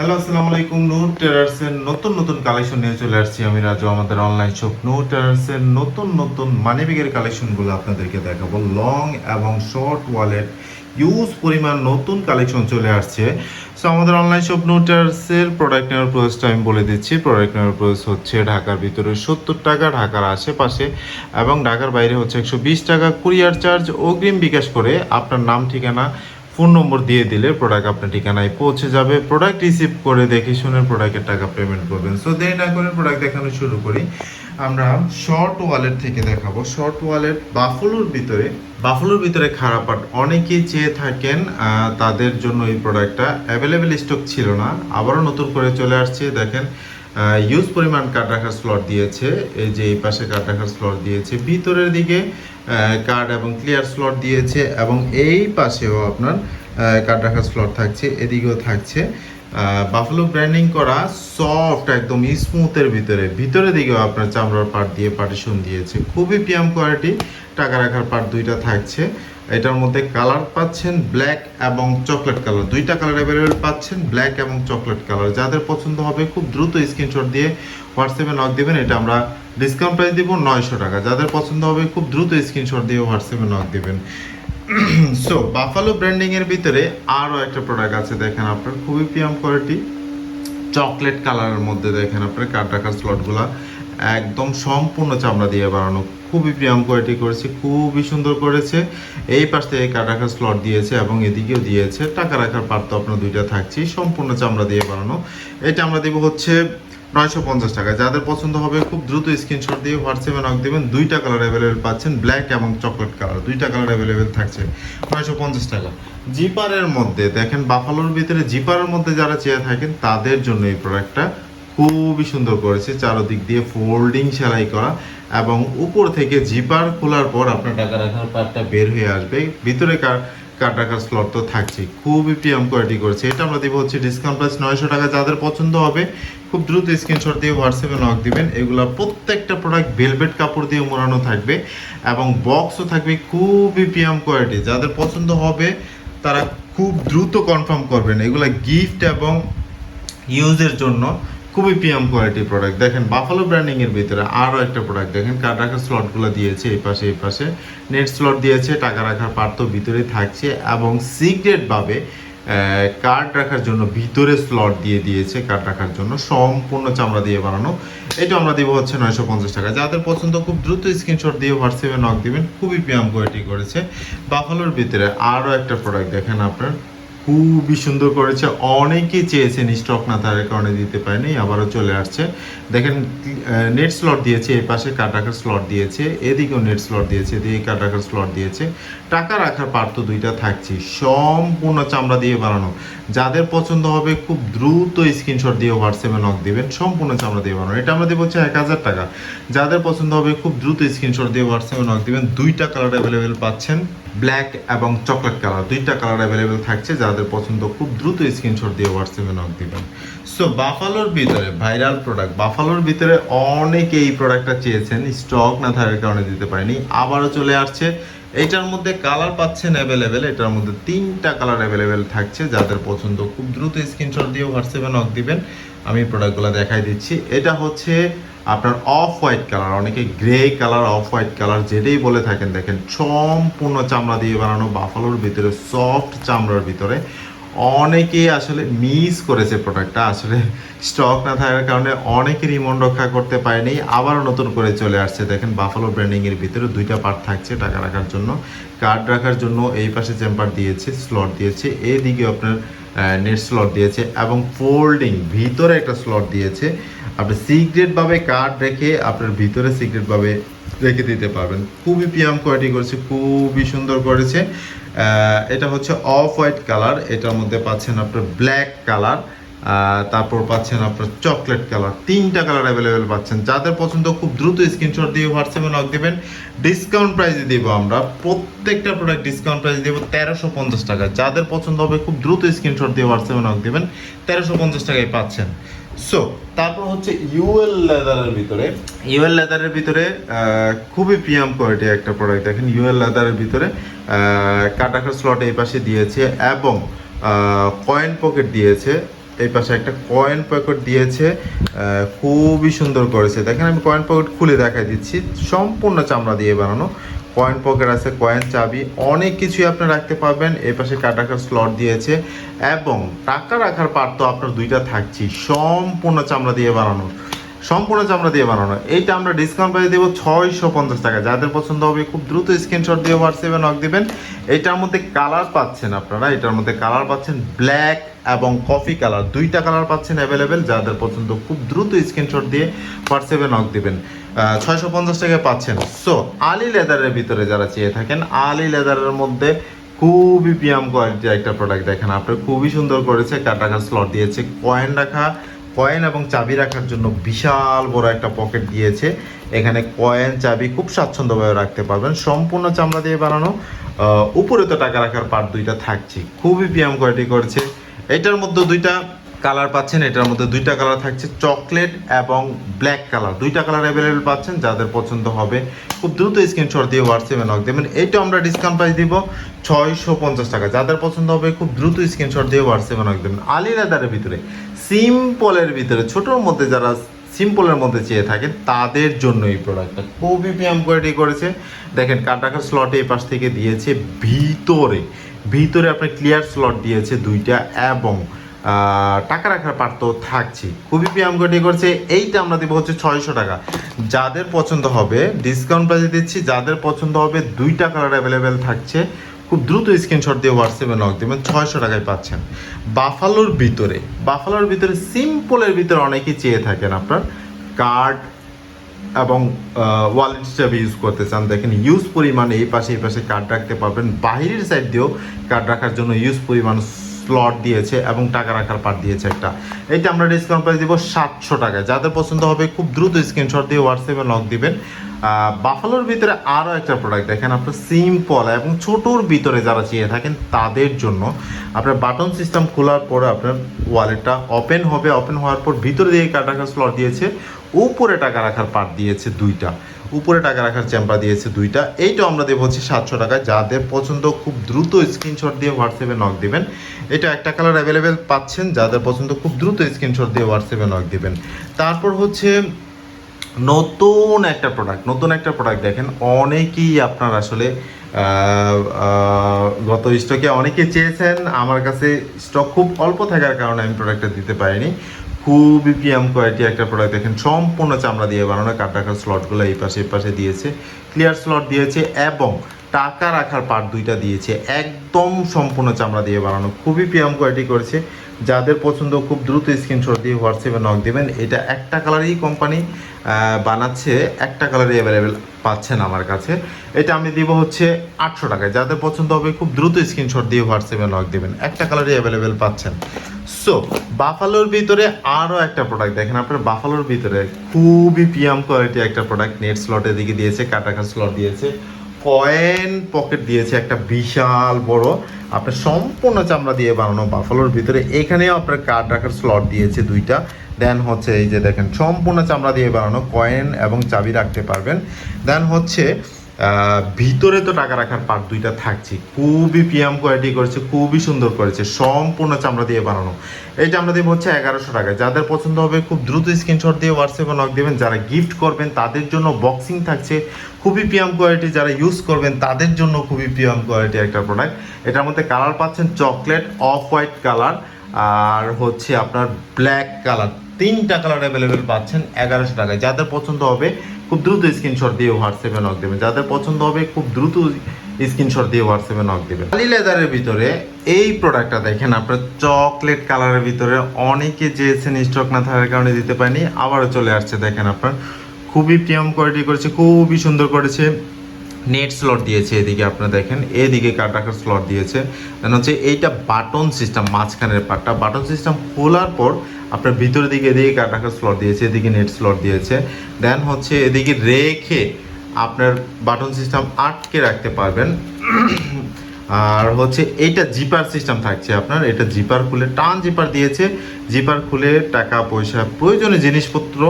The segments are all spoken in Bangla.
হ্যালো, আসসালামু আলাইকুম। নূর টেরার্সের নতুন নতুন কালেকশন নিয়ে চলে আসছি আমি রাজু, আমাদের অনলাইন শপ নূর টেরার্সের নতুন নতুন মানি মানিব্যাগের কালেকশনগুলো আপনাদেরকে দেখাবো। লং এবং শর্ট ওয়ালেট ইউজ পরিমাণ নতুন কালেকশন চলে আসছে। সো আমাদের অনলাইন শপ নূর টেরার্সের প্রোডাক্ট নেওয়ার প্রসেসটা আমি বলে দিচ্ছি। প্রোডাক্ট নেওয়ার প্রসেস হচ্ছে ঢাকার ভিতরে সত্তর টাকা, ঢাকার আশেপাশে এবং ঢাকার বাইরে হচ্ছে একশো বিশ টাকা। কুরিয়ার চার্জ অগ্রিম বিকাশ করে। আপনার নাম, ঠিকানা ফোন নম্বর দিয়ে দিলে প্রোডাক্ট আপনার ঠিকানায় পৌঁছে যাবে। প্রোডাক্ট রিসিভ করে দেখে শুনে প্রোডাক্টের টাকা পেমেন্ট করবেন। সো দেরি না করে প্রোডাক্ট দেখানো শুরু করি। আমরা শর্ট ওয়ালেট থেকে দেখাবো। শর্ট ওয়ালেট বাফলোর ভিতরে বাফলোর ভিতরে খারাপ পাট অনেকেই চেয়ে থাকেন তাদের জন্য এই প্রোডাক্টটা অ্যাভেলেবেল স্টক ছিল না। আবারও নতুন করে চলে আসছে, দেখেন। ইউজ পরিমাণ কার্ড রাখার স্লট দিয়েছে। এই যে এই পাশে কার্ড রাখার স্লট দিয়েছে। ভিতরের দিকে কার্ড এবং ক্লিয়ার স্লট দিয়েছে এবং এই পাশেও আপনার কার্ড রাখার স্লট থাকছে, এদিকেও থাকছে। বাফলো ব্র্যান্ডিং করা সফট একদম স্মুথের ভিতরে। ভিতরের দিকেও আপনার চামড়ার পার্ট দিয়ে পার্টিশন দিয়েছে। খুবই প্রিয়াম কোয়ালিটি টাকা রাখার পার্ট দুইটা থাকছে। এটার মধ্যে কালার পাচ্ছেন ব্ল্যাক এবং চকলেট কালার। দুইটা কালার অ্যাভেলেবেল পাচ্ছেন, ব্ল্যাক এবং চকলেট কালার। যাদের পছন্দ হবে খুব দ্রুত স্ক্রিনশট দিয়ে হোয়াটসঅ্যাপে নক দিবেন, এটা আমরা ডিসকাউন্ট প্রাইস দিব নয়শো টাকা। যাদের পছন্দ হবে খুব দ্রুত স্ক্রিনশট দিয়ে হোয়াটসঅ্যাপে নক দেবেন। সো বাফালো ব্র্যান্ডিংয়ের ভিতরে আরও একটা প্রোডাক্ট আছে, দেখেন আপনার, খুবই প্রিয়াম কোয়ালিটি চকলেট কালারের মধ্যে দেখেন আপনার কার্ড রাখার স্লটগুলা একদম সম্পূর্ণ চামড়া দিয়ে বানানো। খুবই প্রিয়াম কোয়ালিটি করেছে, খুবই সুন্দর করেছে। এই পাশ থেকে কার্ড রাখার স্লট দিয়েছে এবং এদিকেও দিয়েছে। টাকা রাখার পার তো আপনার দুইটা থাকছে সম্পূর্ণ চামড়া দিয়ে বানানো। এটা আমরা দিব হচ্ছে নয়শো পঞ্চাশ টাকা। যাদের পছন্দ হবে খুব দ্রুত স্ক্রিনশট দিয়ে হোয়াটসঅ্যাপে নক দেবেন। দুইটা কালার অ্যাভেলেবেল পাচ্ছেন ব্ল্যাক এবং চকলেট কালার দুইটা কালার অ্যাভেলেবেল থাকছে, নয়শো পঞ্চাশ টাকা। জিপারের মধ্যে, দেখেন বাফালোর ভিতরে জিপারের মধ্যে যারা চেয়ে থাকেন, তাদের জন্য এই প্রোডাক্টটা খুবই সুন্দর করেছে। চারদিক দিয়ে ফোল্ডিং সেলাই করা এবং উপর থেকে জিপার খোলার পর আপনার টাকা রাখার পার্টটা বের হয়ে আসবে। ভিতরে কার কার্ড রাখার স্লট তো থাকছে খুবই প্রিয়াম কোয়ালিটি করেছে। এটা আমরা দিব হচ্ছে ডিসকাউন্ট প্রাইস নয়শো টাকা। যাদের পছন্দ হবে, খুব দ্রুত স্ক্রিনশট দিয়ে হোয়াটসঅ্যাপে নক দিবেন। এগুলো প্রত্যেকটা প্রোডাক্ট ভেলভেট কাপড় দিয়ে মোড়ানো থাকবে এবং বক্সও থাকবে খুবই প্রিয়াম কোয়ালিটি যাদের পছন্দ হবে, তারা খুব দ্রুত কনফার্ম করবেন। এগুলা গিফট এবং ইউজের জন্য খুবই প্রিয়াম কোয়ালিটি প্রোডাক্ট দেখেন বাফালো ব্র্যান্ডিং এর ভিতরে আরও একটা প্রোডাক্ট দেখেন কার্ড রাখার স্লটগুলো দিয়েছে, এই পাশে এই পাশে। নেট স্লট দিয়েছে, টাকা রাখার পার তো ভিতরে থাকছে এবং সিক্রেট ভাবে কার্ড রাখার জন্য ভিতরে স্লট দিয়ে দিয়েছে কার্ড রাখার জন্য। সম্পূর্ণ চামড়া দিয়ে বানানো। এটা আমরা দিব হচ্ছে নয়শো পঞ্চাশ টাকা। যাদের পছন্দ, খুব দ্রুত স্ক্রিনশট দিয়ে হোয়াটসঅ্যাপে নক দিবেন। খুবই প্রিয়াম কোয়ালিটি করেছে। বাফালোর ভিতরে আরও একটা প্রোডাক্ট দেখেন আপনার। খুবই সুন্দর করেছে। অনেকেই চেয়েছেন স্টক না থাকার কারণে দিতে পারেনি, আবারও চলে আসছে। দেখেন নেট স্লট দিয়েছে, এই পাশে কাট রাখার স্লট দিয়েছে, এদিকেও নেট স্লট দিয়েছে, এদিকে কাট রাখার স্লট দিয়েছে। টাকা রাখার পার তো দুইটা থাকছে, সম্পূর্ণ চামড়া দিয়ে বানানো। যাদের পছন্দ হবে, খুব দ্রুত স্ক্রিনশট দিয়ে হোয়াটসঅ্যাপে নক দিবেন, সম্পূর্ণ চামড়া দিয়ে বানানো। এটা আমরা দেবো হচ্ছে এক হাজার টাকা। যাদের পছন্দ হবে, খুব দ্রুত স্ক্রিনশট দিয়ে হোয়াটসঅ্যাপে নক দিবেন। দুইটা কালার অ্যাভেলেবেল পাচ্ছেন। ব্ল্যাক এবং চকলেট কালার, দুইটা কালার অ্যাভেলেবেল থাকছে, যাদের পছন্দ খুব দ্রুত স্ক্রিনশট দিয়ে হোয়াটসঅ্যাপে নক দিবেন। সো বাফালোর ভিতরে ভাইরাল প্রোডাক্ট বাফালোর ভিতরে অনেকে এই প্রোডাক্টটা চেয়েছেন স্টক না থাকার কারণে দিতে পারেনি। আবারও চলে আসছে, এটার মধ্যে কালার পাচ্ছেন অ্যাভেলেবেল এটার মধ্যে তিনটা কালার অ্যাভেলেবেল থাকছে, যাদের পছন্দ খুব দ্রুত স্ক্রিনশট দিয়ে হোয়াটসঅ্যাপে নক দিবেন। আমি প্রোডাক্টগুলো দেখাই দিচ্ছি। এটা হচ্ছে আপনার অফ হোয়াইট কালার অনেকে grey colour off white colour যেটাই বলে থাকেন, দেখেন সম্পূর্ণ চামড়া দিয়ে বানানো বাফালোর ভিতরে সফট চামড়ার ভিতরে। অনেকেই আসলে মিস করেছে প্রোডাক্টটা আসলে স্টক না থাকার কারণে অনেকেরই মন রক্ষা করতে পারেনি, আবারও নতুন করে চলে আসছে। দেখেন বাফালো ব্র্যান্ডিং এর ভিতরে দুইটা পার্ট থাকছে টাকা রাখার জন্য। কার্ড রাখার জন্য এই পাশে চেম্বার দিয়েছে স্লট দিয়েছে, এদিকে আপনার নেট স্লট দিয়েছে এবং ফোল্ডিং ভিতরে একটা স্লট দিয়েছে। আপনি সিক্রেটভাবে কার্ড রেখে আপনার ভিতরে সিক্রেটভাবে রেখে দিতে পারবেন। খুবই পিয়াম কোয়ালিটি করেছে, খুবই সুন্দর করেছে। এটা হচ্ছে অফ হোয়াইট কালার এটার মধ্যে পাচ্ছেন আপনার ব্ল্যাক কালার তারপর পাচ্ছেন আপনার চকলেট কালার তিনটা কালার অ্যাভেলেবেল পাচ্ছেন। যাদের পছন্দ, খুব দ্রুত স্ক্রিনশট দিয়ে হোয়াটসঅ্যাপে নক দেবেন। ডিসকাউন্ট প্রাইসে দিব আমরা। প্রত্যেকটা প্রোডাক্ট ডিসকাউন্ট প্রাইস দেবো তেরোশো পঞ্চাশ টাকা। যাদের পছন্দ হবে, খুব দ্রুত স্ক্রিনশট দিয়ে হোয়াটসঅ্যাপে নক দেবেন। তেরোশো পঞ্চাশ টাকায় পাচ্ছেন। সো তারপর হচ্ছে ইউএল লেদারের ভিতরে। ইউএল লেদারের ভিতরে খুবই প্রিয়াম কোয়ালিটি একটা প্রোডাক্ট দেখেন ইউএল লেদারের ভিতরে কাটাকার স্লট এই পাশে দিয়েছে এবং কয়েন পকেট দিয়েছে। এই পাশে একটা কয়েন পকেট দিয়েছে খুবই সুন্দর করেছে। দেখেন, আমি কয়েন পকেট খুলে দেখাই দিচ্ছি। সম্পূর্ণ চামড়া দিয়ে বানানো। কয়েন পকেট আছে কয়েন চাবি, অনেক কিছুই আপনি রাখতে পারবেন। এই পাশে রাখার স্লট দিয়েছে এবং টাকা রাখার পার্ট তো আপনার দুইটা থাকছি সম্পূর্ণ চামড়া দিয়ে বানানো। সম্পূর্ণ চামড়া দিয়ে বানানো। এইটা আমরা ডিসকাউন্ট প্রাইস দেবো ছয়শো পঞ্চাশ টাকা। যাদের পছন্দ হবে খুব দ্রুত স্ক্রিনশট দিয়ে হোয়াটসঅ্যাপে নক দিবেন। এটার মধ্যে কালার পাচ্ছেন আপনারা। এটার মধ্যে কালার পাচ্ছেন ব্ল্যাক এবং কফি কালার দুইটা কালার পাচ্ছেন অ্যাভেলেবেল যাদের পছন্দ খুব দ্রুত স্ক্রিনশট দিয়ে হোয়াটসঅ্যাপে নক দিবেন। ছয়শো পঞ্চাশ টাকায় পাচ্ছেন। সো আলি লেদারের ভিতরে যারা চেয়ে থাকেন, আলি লেদারের মধ্যে খুবই পিয়াম কোয়ালিটির একটা প্রোডাক্ট দেখেন আপনার খুবই সুন্দর করেছে, কাট স্লট দিয়েছে। কয়েন রাখা কয়েন এবং চাবি রাখার জন্য বিশাল বড় একটা পকেট দিয়েছে। এখানে কয়েন চাবি খুব স্বাচ্ছন্দ্যভাবে রাখতে পারবেন। সম্পূর্ণ চামড়া দিয়ে বানানো উপরে তো টাকা রাখার পার্ট দুইটা থাকছে খুবই পিয়াম কোয়ালিটি করছে। এটার মধ্যে দুইটা কালার পাচ্ছেন, এটার মধ্যে দুইটা কালার থাকছে, চকলেট এবং ব্ল্যাক কালার। দুইটা কালার অ্যাভেলেবেল পাচ্ছেন, যাদের পছন্দ হবে। খুব দ্রুত স্ক্রিনশট দিয়ে হোয়াটসঅ্যাপে নক দেবেন। এইটা আমরা ডিসকাউন্ট প্রাইস দিব ছয়শো পঞ্চাশ টাকা। যাদের পছন্দ হবে, খুব দ্রুত স্ক্রিনশট দিয়ে হোয়াটসঅ্যাপে নক দেবেন। আলি লেদারের ভিতরে সিম্পলের ভিতরে, ছোটোর মধ্যে যারা সিম্পলের মধ্যে চেয়ে থাকে তাদের জন্য এই প্রোডাক্টটা খুবই পিয়াম কোয়ালিটি করেছে। দেখেন কাট স্লটে এই পাশ থেকে দিয়েছে ভিতরে। ভিতরে আপনার ক্লিয়ার স্লট দিয়েছে দুইটা এবং টাকা রাখার পার্থ থাকছে। খুবই পিয়াম কোয়ালিটি করছে, এইটা আমরা দেবো হচ্ছে ছয়শো টাকা। যাদের পছন্দ হবে ডিসকাউন্ট প্রাইসে দিচ্ছি, যাদের পছন্দ হবে, দুইটা কালার অ্যাভেলেবেল থাকছে। খুব দ্রুত স্ক্রিনশট দিয়ে হোয়াটসঅ্যাপে নক দেবেন, ছয়শো টাকায় পাচ্ছেন। বাফালোর ভিতরে বাফালোর ভিতরে সিম্পলের ভিতরে অনেকেই চেয়ে থাকেন আপনার। কার্ড এবং ওয়ালেট হিসাবে ইউজ করতে চান। দেখেন ইউজ পরিমাণ এই পাশে এই পাশে কার্ড রাখতে পারবেন। বাহিরের সাইড দিয়েও কার্ড রাখার জন্য ইউজ পরিমাণ স্লট দিয়েছে এবং টাকা রাখার পার দিয়েছে একটা। এইটা আমরা ডিসকাউন্ট প্রাইস দিব সাতশো টাকা যাদের পছন্দ হবে খুব দ্রুত স্ক্রিনশট দিয়ে হোয়াটসঅ্যাপে নক দিবেন। বাফালোর ভিতরে আরও একটা প্রোডাক্ট দেখেন, আপনার সিম্পল এবং ছোটোর ভিতরে যারা চেয়ে থাকেন তাদের জন্য। আপনার বাটন সিস্টেম খোলার পরে আপনার ওয়ালেটটা ওপেন হবে। ওপেন হওয়ার পর ভিতরে দিয়ে রাখার স্লট দিয়েছে। উপরে টাকা রাখার পার্ট দিয়েছে দুইটা। উপরে টাকা রাখার চেম্বার দিয়েছে দুইটা। এইটা আমরা দেবো হচ্ছে সাতশো টাকায়। যাদের পছন্দ খুব দ্রুত স্ক্রিনশট দিয়ে হোয়াটসঅ্যাপে নক দিবেন। এটা একটা কালার অ্যাভেলেবেল পাচ্ছেন, যাদের পছন্দ খুব দ্রুত স্ক্রিনশট দিয়ে হোয়াটসঅ্যাপে নক দিবেন। তারপর হচ্ছে নতুন একটা প্রোডাক্ট নতুন একটা প্রোডাক্ট দেখেন। অনেকেই আপনার আসলে গত স্টকে অনেকে চেয়েছেন, আমার কাছে স্টক খুব অল্প থাকার কারণে আমি প্রোডাক্টটা দিতে পারিনি। খুবই প্রিয়াম কোয়ালিটি একটা প্রোডাক্ট দেখেন, সম্পূর্ণ চামড়া দিয়ে বানানো কাট রাখার স্লটগুলো এই পাশে এই পাশে দিয়েছে। ক্লিয়ার স্লট দিয়েছে এবং টাকা রাখার পার্ট দুইটা দিয়েছে। একদম সম্পূর্ণ চামড়া দিয়ে বানানো। খুবই প্রিয়াম কোয়ালিটি করেছে। যাদের পছন্দ, খুব দ্রুত স্ক্রিনশট দিয়ে হোয়াটসঅ্যাপে নক দেবেন। এটা একটা কালারই কোম্পানি বানাচ্ছে, একটা কালারই অ্যাভেলেবেল পাচ্ছেন আমার কাছে। এটা আমি দিব হচ্ছে আটশো টাকায়। যাদের পছন্দ হবে, খুব দ্রুত স্ক্রিনশট দিয়ে হোয়াটসঅ্যাপে লক দেবেন। একটা কালারই অ্যাভেলেবেল পাচ্ছেন। সো বাফালোর ভিতরে আরও একটা প্রোডাক্ট দেখেন আপনার। বাফালোর ভিতরে খুবই পিয়াম কোয়ালিটি একটা প্রোডাক্ট নেট স্লটের দিকে দিয়েছে কাটাকার স্লট দিয়েছে। কয়েন পকেট দিয়েছে একটা বিশাল বড়। আপনার সম্পূর্ণ চামড়া দিয়ে বানানো বাফালোর ভিতরে। এখানেও আপনার কার্ড রাখার স্লট দিয়েছে দুইটা। দেন হচ্ছে এই যে দেখেন, সম্পূর্ণ চামড়া দিয়ে বানানো কয়েন এবং চাবি রাখতে পারবেন। দেন হচ্ছে ভিতরে তো টাকা রাখার পার্ট দুইটা থাকছে। খুবই পিএম কোয়ালিটি করেছে, খুবই সুন্দর করেছে, সম্পূর্ণ চামড়া দিয়ে বানানো। এই চামড়া দিয়ে হচ্ছে এগারোশো টাকা। যাদের পছন্দ হবে খুব দ্রুত স্ক্রিনশট দিয়ে হোয়াটসঅ্যাপে নক দেবেন। যারা গিফট করবেন, তাদের জন্য বক্সিং থাকছে। খুবই পিএম কোয়ালিটি যারা ইউজ করবেন, তাদের জন্য খুবই পিএম কোয়ালিটি একটা প্রোডাক্ট এটার মধ্যে কালার পাচ্ছেন চকলেট অফ হোয়াইট কালার আর হচ্ছে আপনার ব্ল্যাক কালার তিনটা কালার অ্যাভেলেবেল পাচ্ছেন এগারোশো টাকায়। যাদের পছন্দ হবে খুব দ্রুত স্ক্রিনশট দিয়ে হোয়াটসঅ্যাপে নক দেবেন যাদের পছন্দ হবে, খুব দ্রুত স্ক্রিনশট দিয়ে হোয়াটসঅ্যাপে নক দেবেন খালি লেদারের ভিতরে এই প্রোডাক্টটা দেখেন আপনার চকলেট কালারের ভিতরে অনেকে চেয়েছেন স্টক না থাকার কারণে দিতে পারিনি, আবারও চলে আসছে দেখেন আপনার। খুবই প্রিয়াম কোয়ালিটি করেছে, খুবই সুন্দর করেছে। নেট স্লট দিয়েছে এদিকে আপনারা দেখেন, এদিকে কাট রাখার স্লট দিয়েছে। দেন হচ্ছে এইটা বাটন সিস্টেম মাঝখানের পার্টটা বাটন সিস্টেম খোলার পর আপনার ভিতরের দিকে এদিকে কাট রাখার স্লট দিয়েছে, এদিকে নেট স্লট দিয়েছে। দেন হচ্ছে এদিকে রেখে আপনার বাটন সিস্টেম আটকে রাখতে পারবেন। আর হচ্ছে এইটা জিপার সিস্টেম থাকছে আপনার, এটা জিপার খুলে টান জিপার দিয়েছে। জিপার খুলে টাকা পয়সা প্রয়োজনীয় জিনিসপত্র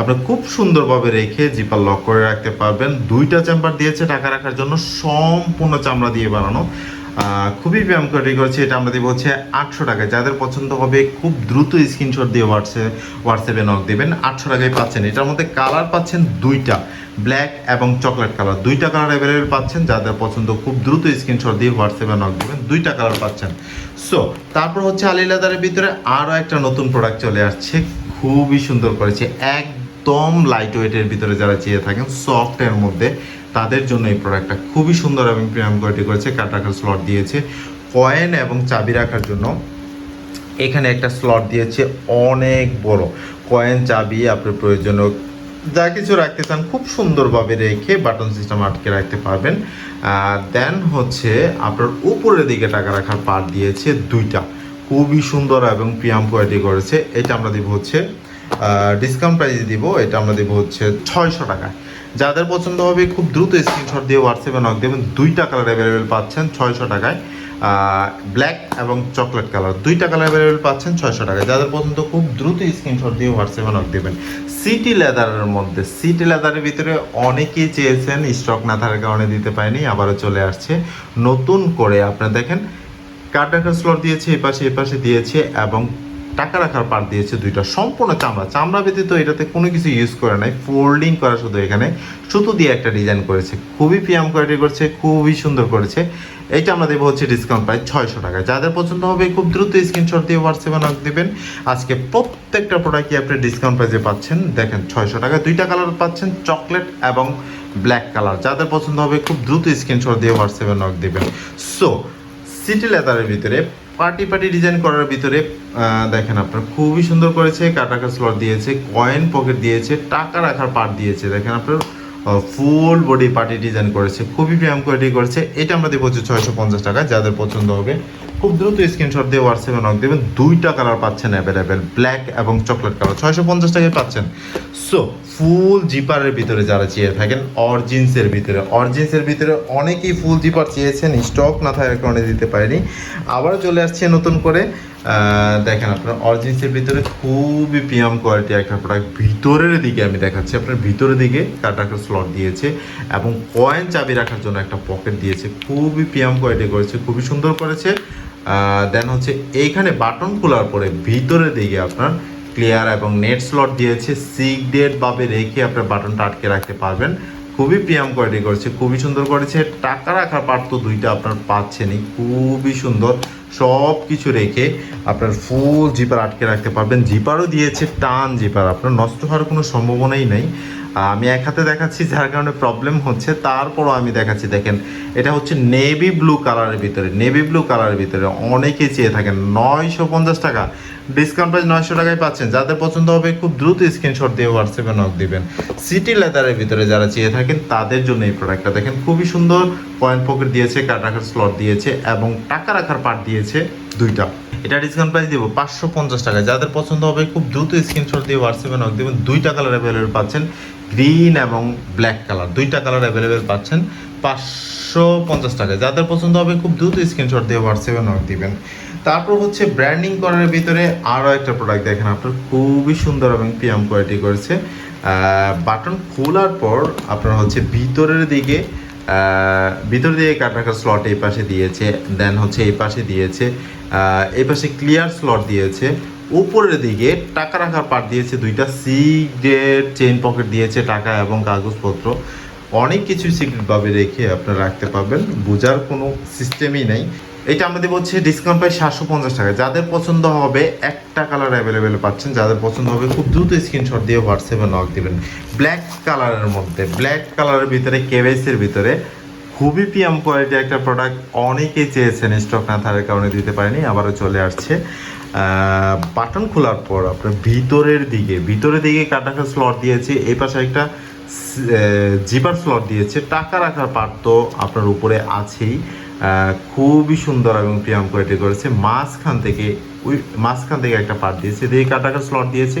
আপনি খুব সুন্দরভাবে রেখে জিপার লক করে রাখতে পারবেন। দুইটা চেম্বার দিয়েছে টাকা রাখার জন্য, সম্পূর্ণ চামড়া দিয়ে বানানো। খুবই প্রিয়াম কোয়ালিটি করেছে, এটা আমরা দিব হচ্ছে আটশো টাকায়। যাদের পছন্দ হবে, খুব দ্রুত স্ক্রিনশট দিয়ে হোয়াটসঅ্যাপ হোয়াটসঅ্যাপে নক দেবেন। আটশো টাকায় পাচ্ছেন। এটার মধ্যে কালার পাচ্ছেন দুইটা ব্ল্যাক এবং চকলেট কালার দুইটা কালার অ্যাভেলেবেল পাচ্ছেন, যাদের পছন্দ, খুব দ্রুত স্ক্রিনশট দিয়ে হোয়াটসঅ্যাপে নক দেবেন। দুইটা কালার পাচ্ছেন। সো তারপর হচ্ছে আলি লেদারের ভিতরে আরও একটা নতুন প্রোডাক্ট চলে আসছে। খুবই সুন্দর করেছে। একদম লাইট ওয়েটের ভিতরে যারা চেয়ে থাকেন সফটের মধ্যে। তাদের জন্য এই প্রোডাক্টটা খুবই সুন্দর এবং প্রিমিয়াম কোয়ালিটি করেছে কাটাকার স্লট দিয়েছে। কয়েন এবং চাবি রাখার জন্য এখানে একটা স্লট দিয়েছে অনেক বড়। কয়েন চাবি আপনার প্রয়োজনীয় যা কিছু রাখতে চান, খুব সুন্দরভাবে রেখে বাটন সিস্টেম আটকে রাখতে পারবেন। দেন হচ্ছে আপনার উপরের দিকে টাকা রাখার পার দিয়েছে দুইটা। খুবই সুন্দর এবং প্রিয়াম কোয়ালিটি করেছে। এটা আমরা দিব হচ্ছে ডিসকাউন্ট প্রাইসে দিব, এটা আমরা দিব হচ্ছে ছয়শো টাকায়। যাদের পছন্দ হবে খুব দ্রুত স্ক্রিনশট দিয়ে হোয়াটসঅ্যাপে নক দেবেন দুইটা কালার অ্যাভেলেবেল পাচ্ছেন ছয়শো টাকায় ব্ল্যাক এবং চকলেট কালার দুইটা কালার অ্যাভেলেবেল পাচ্ছেন ছয়শো টাকায়। যাদের পছন্দ খুব দ্রুত স্ক্রিনশট দিয়ে হোয়াটসঅ্যাপে নক দেবেন। সিটি লেদারের মধ্যে সিটি লেদারের ভিতরে অনেকেই চেয়েছেন স্টক না থাকার কারণে দিতে পারেনি, আবারও চলে আসছে। নতুন করে আপনারা দেখেন কার্ড রাখার স্লট দিয়েছে, এপাশে এপাশে দিয়েছে এবং টাকা রাখার পার্ট দিয়েছে দুইটা সম্পূর্ণ চামড়া। চামড়া ব্যতীত এটাতে কোনো কিছু ইউজ করে নাই ফোল্ডিং করা শুধু এখানে। সুতো দিয়ে একটা ডিজাইন করেছে। খুবই প্রিয়াম কোয়ালিটি করছে, খুবই সুন্দর করেছে। এইটা আমরা দেবো হচ্ছে ডিসকাউন্ট প্রাইস ছয়শো টাকা যাদের পছন্দ হবে খুব দ্রুত স্ক্রিনশট দিয়ে হোয়াটসঅ্যাপে নক দেবেন। আজকে প্রত্যেকটা প্রোডাক্টই আপনি ডিসকাউন্ট প্রাইসে পাচ্ছেন? দেখেন, ছয়শো টাকা দুইটা কালার পাচ্ছেন চকলেট এবং ব্ল্যাক কালার যাদের পছন্দ হবে খুব দ্রুত স্ক্রিনশট দিয়ে হোয়াটসঅ্যাপে নক দেবেন। সো সিটি লেদারের ভিতরে পার্টি পার্টি ডিজাইন করার ভিতরে দেখেন আপনার, খুবই সুন্দর করেছে, কাটাকা স্লট দিয়েছে কয়েন পকেট দিয়েছে, টাকা রাখার পার্ট দিয়েছে। দেখেন আপনার ফুল বডি পার্টি ডিজাইন করেছে, খুবই প্রিয়াম কোয়ালিটি করেছে। এটা আমরা দেবো হচ্ছে ছয়শো পঞ্চাশ টাকা, যাদের পছন্দ হবে খুব দ্রুত স্ক্রিনশট দিয়ে হোয়াটসঅ্যাপে নক দেবেন। দুইটা কালার পাচ্ছেন অ্যাভেলেবেল ব্ল্যাক এবং চকলেট কালার ছয়শো পঞ্চাশ টাকায় পাচ্ছেন। সো ফুল জিপারের ভিতরে যারা চেয়ে থাকেন অরজিন্সের ভিতরে। অরজিন্সের ভিতরে অনেকেই ফুল জিপার চেয়েছেন স্টক না থাকার কারণে দিতে পারেনি। আবার চলে আসছে নতুন করে দেখেন আপনার অরজিন্সের ভিতরে খুবই প্রিয়াম কোয়ালিটি একটা প্রোডাক্ট ভিতরের দিকে আমি দেখাচ্ছি, আপনার ভিতরের দিকে কাটাকা স্লট দিয়েছে এবং কয়েন চাবি রাখার জন্য একটা পকেট দিয়েছে। খুবই প্রিয়াম কোয়ালিটি করেছে, খুবই সুন্দর করেছে। দেন হচ্ছে এইখানে বাটন খোলার পরে ভিতরে দিকে আপনার ক্লিয়ার এবং নেট স্লট দিয়েছে সিগডেড ভাবে রেখে আপনার বাটনটা আটকে রাখতে পারবেন। খুবই প্রিয়াম কোয়ালিটি করেছে, খুবই সুন্দর করেছে, টাকা রাখার পার্ট তো দুইটা আপনার পাচ্ছেনই, খুবই সুন্দর সব কিছু রেখে আপনার ফুল জিপার আটকে রাখতে পারবেন জিপারও দিয়েছে, টান জিপার আপনার নষ্ট হওয়ার কোনো সম্ভাবনাই নেই। আমি এক হাতে দেখাচ্ছি, যার কারণে প্রবলেম হচ্ছে, তারপরও আমি দেখাচ্ছি, দেখেন, এটা হচ্ছে নেভি ব্লু কালারের ভিতরে নেভি ব্লু কালারের ভিতরে অনেকে চেয়ে থাকেন, নয়শো পঞ্চাশ টাকা ডিসকাউন্ট প্রাইস নয়শো টাকায় পাচ্ছেন। যাদের পছন্দ হবে খুব দ্রুত স্ক্রিনশট দিয়ে হোয়াটসঅ্যাপে নক দিবেন। সিটি লেদারের ভিতরে যারা চেয়ে থাকেন, তাদের জন্য এই প্রোডাক্টটা দেখেন, খুবই সুন্দর। পয়েন্ট পকেট দিয়েছে কাট রাখার স্লট দিয়েছে এবং টাকা রাখার পার্ট দিয়েছে দুইটা। এটা ডিসকাউন্ট প্রাইস দিব পাঁচশো পঞ্চাশ টাকা যাদের পছন্দ হবে খুব দ্রুত স্ক্রিনশট দিয়ে হোয়াটসঅ্যাপে নক দেবেন। দুইটা কালার অ্যাভেলেবেল পাচ্ছেন গ্রিন এবং ব্ল্যাক কালার দুইটা কালার অ্যাভেলেবেল পাচ্ছেন পাঁচশো পঞ্চাশ টাকা যাদের পছন্দ হবে খুব দ্রুত স্ক্রিনশট দিয়ে হোয়াটসঅ্যাপে নক দিবেন। তারপর হচ্ছে ব্র্যান্ডিং করার ভিতরে আরও একটা প্রোডাক্ট দেখেন আপনার, খুবই সুন্দর এবং পিএম কোয়ালিটি করেছে। বাটন খোলার পর আপনার হচ্ছে ভিতরের দিকে ভিতর দিকে কাটাকার স্লট এই পাশে দিয়েছে দেন হচ্ছে এই পাশে দিয়েছে এই পাশে ক্লিয়ার স্লট দিয়েছে। উপরের দিকে টাকা রাখার পার দিয়েছে, দুইটা সিগ্রেট চেইন পকেট দিয়েছে, টাকা এবং কাগজপত্র। অনেক কিছু সিক্রেটভাবে রেখে আপনারা রাখতে পারবেন, বোঝার কোনো সিস্টেমই নেই। এটা আমরা দেবো হচ্ছে ডিসকাউন্ট পাই সাতশো পঞ্চাশ টাকা। যাদের পছন্দ হবে, একটা কালার অ্যাভেলেবেল পাচ্ছেন। যাদের পছন্দ হবে, খুব দ্রুত স্ক্রিনশট দিয়ে হোয়াটসঅ্যাপে নক দিবেন। ব্ল্যাক কালারের মধ্যে ব্ল্যাক কালারের ভিতরে কেভাইসের ভিতরে, খুবই পিএম কোয়ালিটি একটা প্রোডাক্ট অনেকেই চেয়েছেন স্টক না থাকার কারণে দিতে পারেনি, আবারও চলে আসছে। বাটন খোলার পর আপনার ভিতরের দিকে ভিতরের দিকে কাটাকা স্লট দিয়েছে, এই পাশে একটা জিপার স্লট দিয়েছে। টাকা রাখার পার্ট তো আপনার উপরে আছেই। খুবই সুন্দর এবং প্রিয়াম কোয়ালিটি করেছে। মাঝখান থেকে ওই মাঝখান থেকে একটা পার্ট দিয়েছে। এদিকে কাটাকা স্লট দিয়েছে।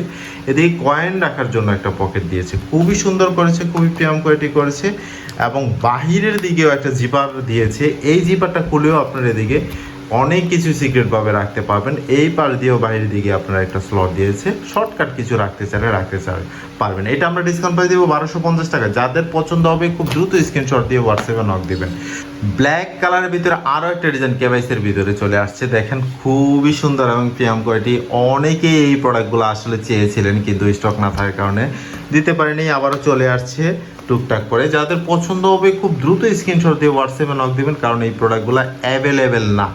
এদিকে কয়েন রাখার জন্য একটা পকেট দিয়েছে। খুবই সুন্দর করেছে, খুবই প্রিয়াম কোয়ালিটি করেছে। এবং বাহিরের দিকেও একটা জিপার দিয়েছে। এই জিপারটা খুলেও আপনার এদিকে অনেক কিছু সিক্রেটভাবে রাখতে পারবেন। এই পার দিয়েও বাইরের দিকে আপনারা একটা স্লট দিয়েছে। শর্টকাট কিছু রাখতে চাইলে রাখতে চাই পারবেন। এটা আমরা ডিসকাউন্ট প্রাইস দেবো বারোশো পঞ্চাশ টাকা। যাদের পছন্দ হবে, খুব দ্রুত স্ক্রিনশট দিয়ে হোয়াটসঅ্যাপে নক দিবেন। ব্ল্যাক কালারের ভিতরে আরও একটা ডিজাইন কেবাইসের ভিতরে চলে আসছে। দেখেন, খুবই সুন্দর এবং প্রিয়াম কোয়ালিটি অনেকেই এই প্রোডাক্টগুলো আসলে চেয়েছিলেন, কিন্তু স্টক না থাকার কারণে দিতে পারেনি। আবারও চলে আসছে। টুকটাক করে। যাদের পছন্দ হবে খুব দ্রুত স্ক্রিনশট দিয়ে হোয়াটসঅ্যাপে নক দিবেন, কারণ এই প্রোডাক্টগুলো অ্যাভেলেবেল না।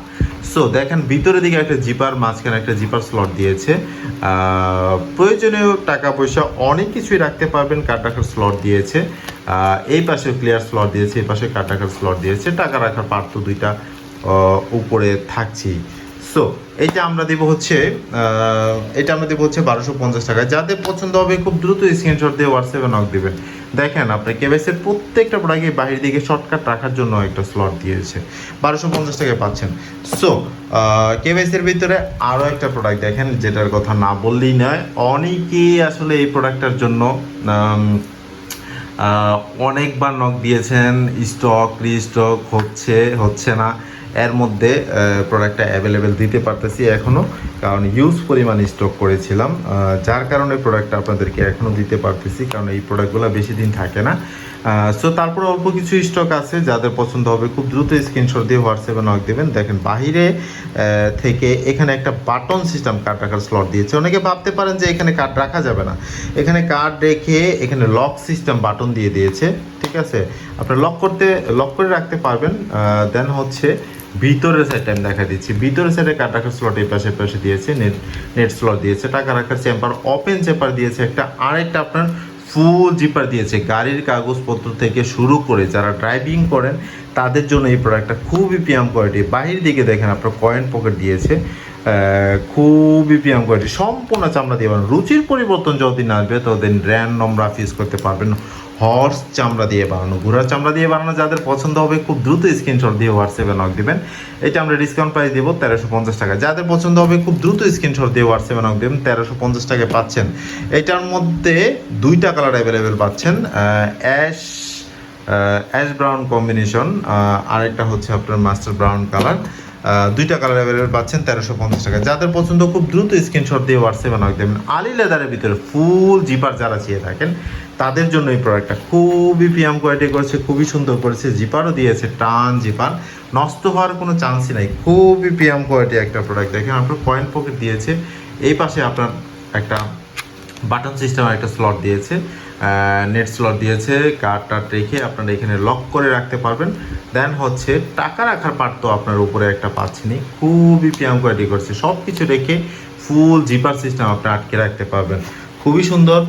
সো দেখেন, ভিতরের দিকে একটা জিপার মাঝখানে একটা জিপার স্লট দিয়েছে। প্রয়োজনীয় টাকা পয়সা অনেক কিছুই রাখতে পারবেন কার্ড রাখার স্লট দিয়েছে। এই পাশে ক্লিয়ার স্লট দিয়েছে, এই পাশে কার্ড রাখার স্লট দিয়েছে। টাকা রাখার পার্ট তো দুইটা উপরে থাকছেই। সো এইটা আমরা দেব হচ্ছে এটা আমরা দেবো হচ্ছে বারোশো পঞ্চাশ টাকা। যাদের পছন্দ হবে খুব দ্রুত স্ক্রিনশট দিয়ে হোয়াটসঅ্যাপে নক দিবেন। দেখেন আপনার কেবেসের প্রত্যেকটা প্রোডাক্টে বাহির দিকে শর্টকাট রাখার জন্য একটা স্লট দিয়েছে। বারোশো পঞ্চাশ টাকায় পাচ্ছেন। সো কেবেসের ভিতরে আরও একটা প্রোডাক্ট দেখেন, যেটার কথা না বললেই নয়, অনেকেই আসলে এই প্রোডাক্টটার জন্য অনেকবার নক দিয়েছেন স্টক রিস্টক হচ্ছে হচ্ছে না। এর মধ্যে প্রোডাক্টটা অ্যাভেলেবেল দিতে পারতেছি এখনও কারণ ইউজ পরিমাণ স্টক করেছিলাম যার কারণে প্রোডাক্টটা আপনাদেরকে এখনও দিতে পারতেছি, কারণ এই প্রোডাক্টগুলো বেশি দিন থাকে না। সো তারপরে অল্প কিছু স্টক আছে, যাদের পছন্দ হবে খুব দ্রুত স্ক্রিনশট দিয়ে হোয়াটসঅ্যাপে নক দেবেন। দেখেন, বাহিরে থেকে এখানে একটা বাটন সিস্টেম কার্ড রাখার স্লট দিয়েছে। অনেকে ভাবতে পারেন যে এখানে কার্ড রাখা যাবে না। এখানে কার্ড রেখে এখানে লক সিস্টেম বাটন দিয়ে দিয়েছে, ঠিক আছে? আপনার লক করতে লক করে রাখতে পারবেন দেন হচ্ছে ভিতরের সাইডটা আমি দেখা দিচ্ছি। ভিতরের সাইডে কার্ড রাখার স্লট এই পাশে পাশে দিয়েছে নেট নেট স্লট দিয়েছে, টাকা রাখার চেম্বার ওপেন চেম্বার দিয়েছে একটা, আরেকটা আপনার ফুল জিপার দিয়েছে। গাড়ির কাগজপত্র থেকে শুরু করে যারা ড্রাইভিং করেন, তাদের জন্য এই প্রোডাক্টটা খুবই পিয়াম কোয়ালিটি বাহির দিকে দেখেন আপনার কয়েন পকেট দিয়েছে। খুবই পিয়াম কোয়ালিটি সম্পূর্ণ চামড়া দিয়ে বানানো রুচির পরিবর্তন যতদিন আসবে ততদিন র্যান্ডম রাফ ইউজ করতে পারবেন। হর্স চামড়া দিয়ে বানানো ঘোড়ার চামড়া দিয়ে বানানো, যাদের পছন্দ হবে, খুব দ্রুত স্ক্রিনশট দিয়ে হোয়াটসঅ্যাপে নক দেবেন। এটা আমরা ডিসকাউন্ট প্রাইস দেবো, তেরোশো পঞ্চাশ টাকা। যাদের পছন্দ হবে, খুব দ্রুত স্ক্রিনশট দিয়ে হোয়াটসঅ্যাপে নক দেবেন, তেরোশো পঞ্চাশ টাকায় পাচ্ছেন। এটার মধ্যে দুইটা কালার অ্যাভেলেবেল পাচ্ছেন অ্যাশ অ্যাশ ব্রাউন কম্বিনেশন আরেকটা হচ্ছে আপনার মাস্টার ব্রাউন কালার দুইটা কালার অ্যাভেলেবেল পাচ্ছেন, তেরোশো পঞ্চাশ টাকা। যাদের পছন্দ, খুব দ্রুত স্ক্রিনশট দিয়ে হোয়াটসঅ্যাপে নক দেবেন। আলি লেদারের ভিতরে ফুল জিপার যারা চেয়ে থাকেন, তাদের জন্য এই প্রোডাক্টটা খুবই পিয়াম কোয়ালিটি করেছে, খুবই সুন্দর করেছে। জিপারও দিয়েছে, টান জিপার নষ্ট হওয়ার কোনো চান্সই নাই। খুবই পিয়াম কোয়ালিটি একটা প্রোডাক্ট দেখেন, আপনার পয়েন্ট পকেট দিয়েছে। এই পাশে আপনার একটা বাটন সিস্টেম একটা স্লট দিয়েছে। নেট স্লট দিয়েছে কার্ড টার্ড রেখে আপনারা এখানে লক করে রাখতে পারবেন। দেন হচ্ছে টাকা রাখার পার্ট তো আপনার উপরে একটা পাচ্ছি নেই। খুবই প্রিয়াম কোয়ালিটি করছে। সব কিছু রেখে ফুল জিপার সিস্টেম আপনি আটকে রাখতে পারবেন। খুবই সুন্দর।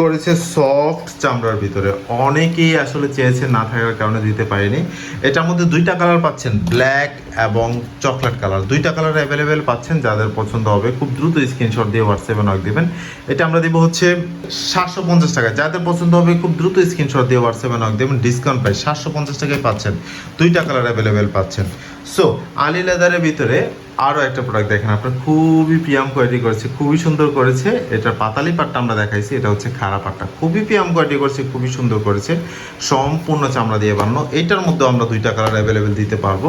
করেছে সফট চামড়ার ভিতরে। অনেকেই আসলে চেয়েছে না থাকার কারণে দিতে পারেনি। এটার মধ্যে দুইটা কালার পাচ্ছেন ব্ল্যাক এবং চকলেট কালার দুইটা কালার অ্যাভেলেবেল পাচ্ছেন যাদের পছন্দ হবে। খুব দ্রুত স্ক্রিনশট দিয়ে হোয়াটসঅ্যাপে নক দিবেন। এটা আমরা দিব হচ্ছে সাতশো পঞ্চাশ টাকা যাদের পছন্দ হবে, খুব দ্রুত স্ক্রিনশট দিয়ে হোয়াটসঅ্যাপে নক দেবেন। ডিসকাউন্ট প্রাইস সাতশো পঞ্চাশ টাকায় পাচ্ছেন। দুইটা কালার অ্যাভেলেবেল পাচ্ছেন। সো আলি লেদারের ভিতরে আরও একটা প্রোডাক্ট দেখেন আপনার, খুবই পিয়াম কোয়ালিটি করেছে, খুবই সুন্দর করেছে। এটার পাতালি পাটটা আমরা দেখাইছি, এটা হচ্ছে খারাপ পাটটা। খুবই পিয়াম কোয়ালিটি করেছে, খুবই সুন্দর করেছে। সম্পূর্ণ চামড়া দিয়ে বানানো। এটার মধ্যে আমরা দুইটা কালার অ্যাভেলেবেল দিতে পারব।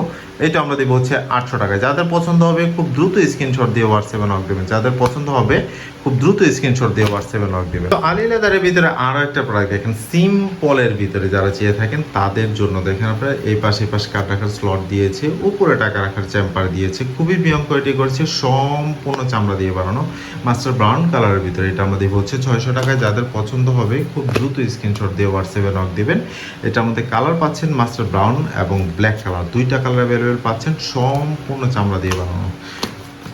এটা আমরা দেবো হচ্ছে আটশো টাকায়। যাদের পছন্দ হবে, খুব দ্রুত স্ক্রিনশট দিয়ে হোয়াটসঅ্যাপে নক দেবেন। যাদের পছন্দ হবে, খুব দ্রুত স্ক্রিনশট দিয়ে হোয়াটসঅ্যাপে নক দেবেন। তো আলি লেদারের ভিতরে আরও একটা প্রোডাক্ট দেখেন সিম্পলের ভিতরে যারা চেয়ে থাকেন, তাদের জন্য দেখেন আপনারা, এই পাশে পাশে কাট রাখার স্লট দিয়েছে। উপরে টাকা রাখার চ্যাম্পার দিয়েছে। খুবই বিয়ম কোয়ালিটি করেছে সম্পূর্ণ চামড়া দিয়ে বানানো। মাস্টার ব্রাউন কালারের ভিতরে এটা আমরা দেবো হচ্ছে ছয়শো টাকায়। যাদের পছন্দ হবে, খুব দ্রুত স্ক্রিনশট দিয়ে হোয়াটসঅ্যাপে নক দেবেন। এটার মধ্যে কালার পাচ্ছেন মাস্টার ব্রাউন এবং ব্ল্যাক কালার। দুইটা কালার অ্যাভেলেবেল পাচ্ছেন, সম্পূর্ণ চামড়া দিয়ে বানানো।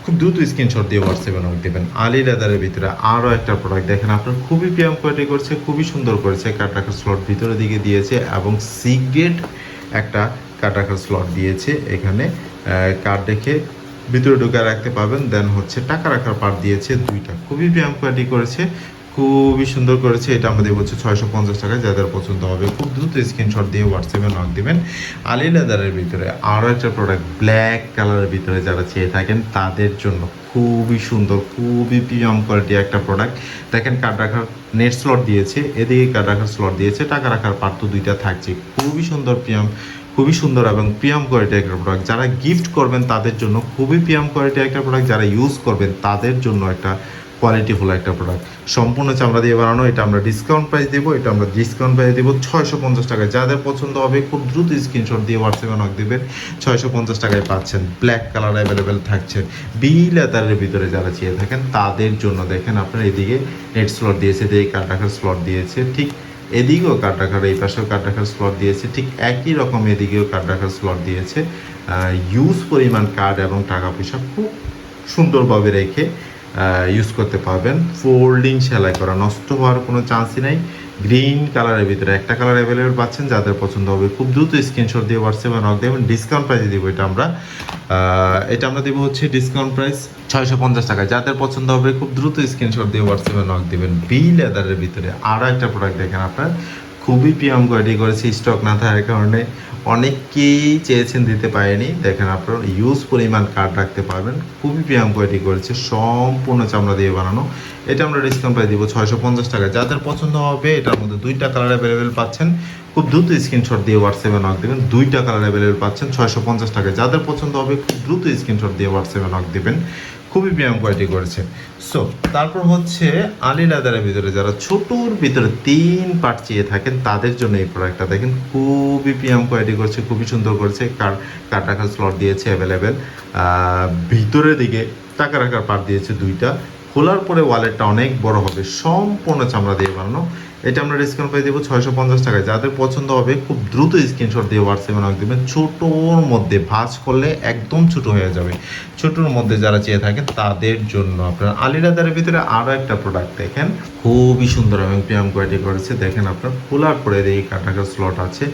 খুব দ্রুত স্ক্রিনশট দিয়ে হোয়াটসঅ্যাপে নক দেবেন। আলি লেদারের ভিতরে আরও একটা প্রোডাক্ট দেখেন আপনার। খুবই পিয়াম কোয়ালিটি করছে খুবই সুন্দর করেছে। কাট রাখার স্লট ভিতরের দিকে দিয়েছে এবং সিগ্রেট একটা কাট রাখার স্লট দিয়েছে এখানে। কার্ড রেখে ভিতরে ঢুকে রাখতে পারবেন দেন হচ্ছে টাকা রাখার পার্ট দিয়েছে দুইটা। খুবই পিয়াম কোয়ালিটি করেছে, খুবই সুন্দর করেছে। এটা আমাদের হচ্ছে ছয়শো পঞ্চাশ টাকা, যাদের পছন্দ হবে খুব দ্রুত স্ক্রিনশট দিয়ে হোয়াটসঅ্যাপে নক দিবেন। আলি লেদারের ভিতরে আরও একটা প্রোডাক্ট ব্ল্যাক কালারের ভিতরে যারা চেয়ে থাকেন, তাদের জন্য খুবই সুন্দর, খুবই প্রিমিয়াম কোয়ালিটি একটা প্রোডাক্ট দেখেন কার্ড রাখার নেট স্লট দিয়েছে, এদিকে কার্ড রাখার স্লট দিয়েছে, টাকা রাখার পার্ট তো দুইটা থাকছে। খুবই সুন্দর প্রিয়াম খুবই সুন্দর এবং প্রিয়াম কোয়ালিটি একটা প্রোডাক্ট যারা গিফট করবেন তাদের জন্য খুবই প্রিয়াম কোয়ালিটি একটা প্রোডাক্ট যারা ইউজ করবেন তাদের জন্য একটা কোয়ালিটিফুল একটা প্রোডাক্ট সম্পূর্ণ চামড়া দিয়ে বানানো, এটা আমরা ডিসকাউন্ট প্রাইস দেবো, এটা আমরা ডিসকাউন্ট প্রাইস দেবো ছয়শো পঞ্চাশ টাকায়। যাদের পছন্দ হবে খুব দ্রুত স্ক্রিনশট দিয়ে হোয়াটসঅ্যাপে নক দেবেন, ছয়শো পঞ্চাশ টাকায় পাচ্ছেন। ব্ল্যাক কালার অ্যাভেলেবেল থাকছে। বি লেদারের ভিতরে যারা চেয়ে থাকেন, তাদের জন্য দেখেন আপনার এদিকে নেট স্লট দিয়েছে, এদিকে রাখার স্লট দিয়েছে। ঠিক এদিকেও কার্ড রাখার এই পাশেও কার্ড রাখার স্লট দিয়েছে। ঠিক একই রকম এদিকেও কার্ড রাখার স্লট দিয়েছে ইউজ পরিমাণ কার্ড এবং টাকা পয়সা খুব সুন্দরভাবে রেখে ইউজ করতে পারবেন। ফোল্ডিং সেলাই করা নষ্ট হওয়ার কোনো চান্সই নাই। গ্রিন কালারের ভিতরে একটা কালার অ্যাভেলেবেল পাচ্ছেন, যাদের পছন্দ হবে খুব দ্রুত স্ক্রিনশট দিয়ে হোয়াটসঅ্যাপে নক দেবেন ডিসকাউন্ট প্রাইসে দিব এটা আমরা। এটা আমরা দেবো হচ্ছে ডিসকাউন্ট প্রাইস ছয়শো পঞ্চাশ টাকা যাদের পছন্দ হবে খুব দ্রুত স্ক্রিনশট দিয়ে হোয়াটসঅ্যাপে নক দেবেন। বি লেদারের ভিতরে আরও একটা প্রোডাক্ট দেখেন আপনার। খুবই প্রিয়াম কোয়ালিটি করেছে স্টক না থাকার কারণে অনেকেই চেয়েছেন দিতে পারেনি। দেখেন আপনার ইউজ পরিমাণ কার্ড রাখতে পারবেন। খুবই প্রিয়াম কোয়ালিটি করেছে, সম্পূর্ণ চামড়া দিয়ে বানানো। এটা আমরা ডিসকাউন্ট প্রাইস দিব ছয়শো পঞ্চাশ টাকা যাদের পছন্দ হবে এটার মধ্যে দুইটা কালার অ্যাভেলেবেল পাচ্ছেন। খুব দ্রুত স্ক্রিনশট দিয়ে হোয়াটসঅ্যাপে নক দেবেন। দুইটা কালার অ্যাভেলেবেল পাচ্ছেন ছয়শো পঞ্চাশ টাকা যাদের পছন্দ হবে, খুব দ্রুত স্ক্রিনশট দিয়ে হোয়াটসঅ্যাপে নক দেবেন। খুবই ব্যায়াম কোয়ালিটি করেছে। সো তারপর হচ্ছে আলি লাদারের ভিতরে যারা ছোটোর ভিতরে তিন পার্ট চেয়ে থাকেন, তাদের জন্য এই প্রোডাক্টটা দেখেন, খুবই প্রিয়াম কোয়ালিটি করছে, খুবই সুন্দর করেছে। কার টাকার স্লট দিয়েছে অ্যাভেলেবেল ভিতরের দিকে টাকা রাখার পার্ট দিয়েছে দুইটা। খোলার পরে ওয়ালেটটা অনেক বড় হবে, সম্পূর্ণ চামড়া দিয়ে বানানো। এটা আমরা ডিসকাউন্ট পেয়ে দেবো ছয়শো পঞ্চাশ টাকায়। যাদের পছন্দ হবে, খুব দ্রুত স্ক্রিনশট দিয়ে হোয়াটসঅ্যাপে নক দেবেন। ছোটোর মধ্যে ভাজ করলে একদম ছোটো হয়ে যাবে। ছোটোর মধ্যে যারা চেয়ে থাকেন, তাদের জন্য আপনার আলিরাদারের ভিতরে আরও একটা প্রোডাক্ট দেখেন। খুবই সুন্দর এবং প্রিয়াম কোয়ালিটি করেছে। দেখেন আপনার খোলার পরে এই কাটাকার স্লট আছে।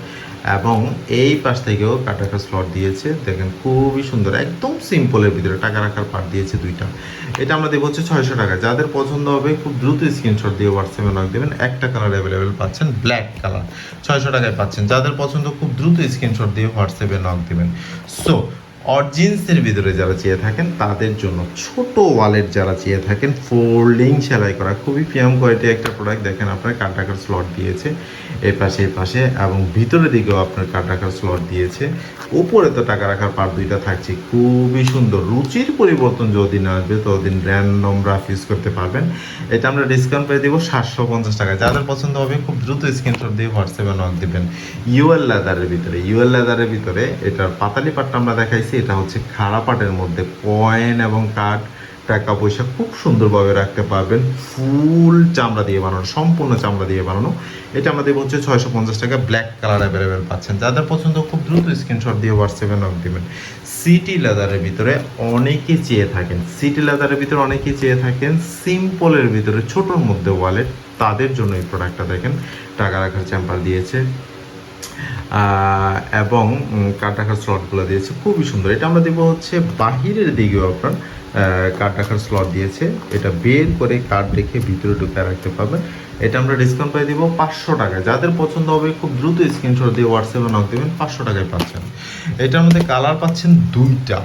এবং এই পাশ থেকেও কাটা একটা স্লট দিয়েছে। দেখেন খুবই সুন্দর, একদম সিম্পলের ভিতরে টাকা রাখার পার দিয়েছে দুইটা। এটা আমরা দেবো হচ্ছে ছয়শো টাকা। যাদের পছন্দ হবে খুব দ্রুত স্ক্রিনশট দিয়ে হোয়াটসঅ্যাপে নক দেবেন। একটা কালার অ্যাভেলেবেল পাচ্ছেন ব্ল্যাক কালার ছয়শো টাকায় পাচ্ছেন। যাদের পছন্দ খুব দ্রুত স্ক্রিনশট দিয়ে হোয়াটসঅ্যাপে নক দেবেন। সো অরজিন্সের ভিতরে যারা চেয়ে থাকেন, তাদের জন্য ছোট ওয়ালেট যারা চেয়ে থাকেন ফোল্ডিং সেলাই করা। খুবই প্রিয়াম কোয়ালিটি একটা প্রোডাক্ট দেখেন আপনার রাখার স্লট দিয়েছে এই পাশে এই পাশে, এবং ভিতরের দিকেও আপনার রাখার স্লট দিয়েছে। উপরে তো টাকা রাখার পার দুইটা থাকছে। খুবই সুন্দর। রুচির পরিবর্তন যদিন আসবে, ততদিন র্যান্ডম রাফ ইউজ করতে পারবেন। এটা আমরা ডিসকাউন্ট পেয়ে দেবো সাতশো পঞ্চাশ টাকা। যাদের পছন্দ হবে, খুব দ্রুত স্ক্রিনশট দিয়ে হোয়াটসঅ্যাপে নক দেবেন। ইউএল লেদারের ভিতরে। ইউএল লেদারের ভিতরে এটার পাতালি পাটটা আমরা দেখাইছি। এটা হচ্ছে খাড়া পাটের মধ্যে কয়েন এবং কাঠ টাকা, পয়সা খুব সুন্দরভাবে রাখতে পারবেন। ফুল চামড়া দিয়ে বানানো, সম্পূর্ণ চামড়া দিয়ে বানানো। এটা আমরা দেবো হচ্ছে ছয়শো পঞ্চাশ টাকা ব্ল্যাক কালার অ্যাভেলেবেল পাচ্ছেন। যাদের পছন্দ, খুব দ্রুত স্ক্রিনশট দিয়ে হোয়াটসঅ্যাপে নক দেবেন। সিটি লেদারের ভিতরে অনেকে চেয়ে থাকেন। সিটি লেদারের ভিতরে অনেকে চেয়ে থাকেন। সিম্পলের ভিতরে, ছোটোর মধ্যে ওয়ালেট তাদের জন্য এই প্রোডাক্টটা দেখেন। টাকা রাখার চ্যাম্পার দিয়েছে। এবং কাঠ রাখার স্লটগুলো দিয়েছে। খুবই সুন্দর। এটা আমরা দেবো হচ্ছে বাহিরের দিকেও আপনার কাঠ রাখার স্লট দিয়েছে। এটা বের করে কাঠ রেখে ভিতরে ঢুকে রাখতে পারবেন। এটা আমরা ডিসকাউন্ট পাই দিব পাঁচশো টাকায় যাদের পছন্দ হবে খুব দ্রুত স্ক্রিনশট দিয়ে হোয়াটসঅ্যাপে নক দেবেন, পাঁচশো টাকায় পাচ্ছেন। এটার মধ্যে কালার পাচ্ছেন দুইটা।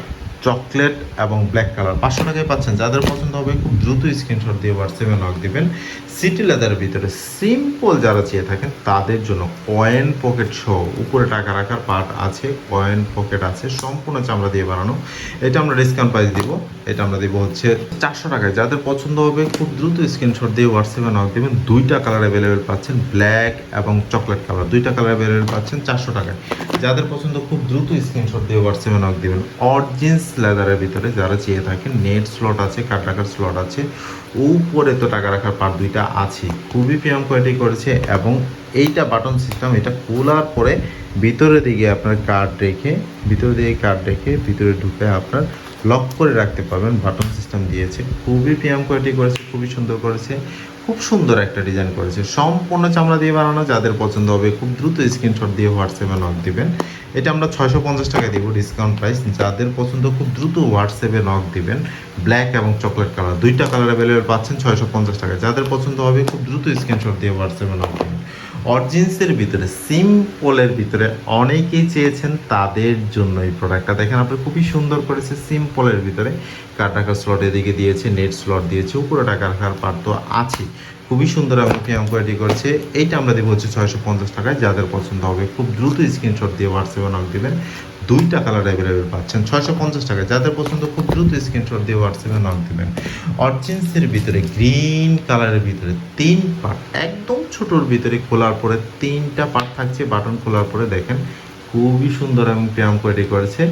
চকলেট এবং ব্ল্যাক কালার। পাঁচশো টাকায় পাচ্ছেন। যাদের পছন্দ হবে, খুব দ্রুত স্ক্রিনশট দিয়ে হোয়াটসঅ্যাপে নক দিবেন। সিটি লেদারের ভিতরে সিম্পল যারা চেয়ে থাকেন, তাদের জন্য কয়েন পকেট সহ উপরে টাকা রাখার পার্ট আছে কয়েন পকেট আছে, সম্পূর্ণ চামড়া দিয়ে বানানো। এটা আমরা ডিসকাউন্ট প্রাইস দিব। এটা আমরা দিব হচ্ছে চারশো টাকায়। যাদের পছন্দ হবে, খুব দ্রুত স্ক্রিনশট দিয়ে হোয়াটসঅ্যাপে নক দেবেন। দুইটা কালার অ্যাভেলেবেল পাচ্ছেন ব্ল্যাক এবং চকলেট কালার দুইটা কালার অ্যাভেলেবেল পাচ্ছেন চারশো টাকায়। যাদের পছন্দ, খুব দ্রুত স্ক্রিনশট দিয়ে হোয়াটসঅ্যাপে নক দেবেন। অরজিন্স লেদারের ভিতরে যারা চেয়ে থাকেন, নেট স্লট আছে কার্ড রাখার স্লট আছে, উপরে তো টাকা রাখার পার দুইটা আছে। খুবই প্রিয়াম কোয়ালিটি করেছে এবং এইটা বাটন সিস্টেম এটা খোলার পরে ভিতরের দিকে আপনার কার্ড রেখে ভিতরে দিকে কার্ড রেখে ভিতরে ঢুকে আপনার লক করে রাখতে পারবেন বাটন সিস্টেম দিয়েছে। খুবই প্রিয়াম কোয়ালিটি করেছে, খুবই সুন্দর করেছে। খুব সুন্দর একটা ডিজাইন করেছে। সম্পূর্ণ চামড়া দিয়ে বানানো, যাদের পছন্দ হবে খুব দ্রুত স্ক্রিনশট দিয়ে হোয়াটসঅ্যাপে নক দিবেন। এটা আমরা ছয়শো পঞ্চাশ টাকা দিব ডিসকাউন্ট প্রাইস যাদের পছন্দ খুব দ্রুত হোয়াটসঅ্যাপে নক দিবেন ব্ল্যাক এবং চকলেট কালার দুইটা কালার অ্যাভেলেবেল পাচ্ছেন ছয়শো পঞ্চাশ টাকা যাদের পছন্দ হবে খুব দ্রুত স্ক্রিনশট দিয়ে হোয়াটসঅ্যাপে নক অরজিন্সের ভিতরে, সিম্পলের ভিতরে অনেকেই চেয়েছেন তাদের জন্য এই প্রোডাক্টটা দেখেন আপনি খুবই সুন্দর করেছে সিম্পলের ভিতরে। কার টাকার স্লট এদিকে দিয়েছে নেট স্লট দিয়েছে, উপরে টাকা রাখার পার তো আছে। খুবই সুন্দর এবং কোয়ালিটি করছে। এইটা আমরা দেবো হচ্ছে ছয়শো পঞ্চাশ টাকায়। যাদের পছন্দ হবে, খুব দ্রুত স্ক্রিনশট দিয়ে হোয়াটসঅ্যাপে নক দিবেন। দুইটা কালার অ্যাভেলেবেল পাচ্ছেন, ছয়শো পঞ্চাশ টাকা যাদের পছন্দ খুব দ্রুত স্ক্রিনশট দিয়ে হোয়াটসঅ্যাপে নক দেবেন। অরজিন্সের ভিতরে গ্রিন কালারের ভিতরে তিন পার্ট একদম ছোটোর ভিতরে খোলার পরে তিনটা পার্ট থাকছে বাটন খোলার পরে দেখেন, খুবই সুন্দর এবং প্রিয়াম কোয়ালিটি করেছে।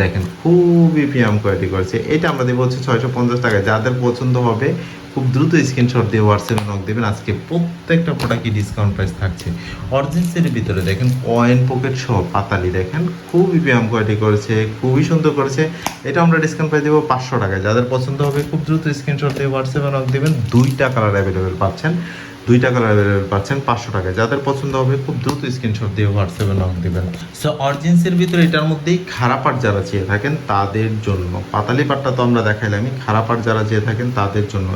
দেখেন, খুবই প্রিয়াম কোয়ালিটি করেছে। এটা আমরা দেবো হচ্ছে ছয়শো পঞ্চাশ টাকায়। যাদের পছন্দ হবে খুব দ্রুত স্ক্রিনশট দিয়ে হোয়াটসঅ্যাপে নক দেবেন। আজকে প্রত্যেকটা প্রোডাক্টই ডিসকাউন্ট প্রাইস থাকছে? অরিজিন্সের ভিতরে দেখেন পয়েন্ট পকেট সহ পাতালি দেখেন, খুবই ব্যায়াম কোয়ালিটি করেছে, খুবই সুন্দর করেছে। এটা আমরা ডিসকাউন্ট প্রাইস দেবো পাঁচশো টাকায়। যাদের পছন্দ হবে, খুব দ্রুত স্ক্রিনশট দিয়ে হোয়াটসঅ্যাপে নক দেবেন। দুইটা কালার অ্যাভেলেবেল পাচ্ছেন, দুইটা কালার অ্যাভেলেবেল পাচ্ছেন পাঁচশো টাকায়। যাদের পছন্দ হবে, খুব দ্রুত স্ক্রিনশট দিয়ে হোয়াটসঅ্যাপে নক দেবেন। সো অরিজিন্সের ভিতরে এটার মধ্যেই খারাপ পাট যারা চেয়ে থাকেন, তাদের জন্য। পাতালি পাটটা তো আমরা দেখাইলামই খারাপ পাট যারা চেয়ে থাকেন, তাদের জন্য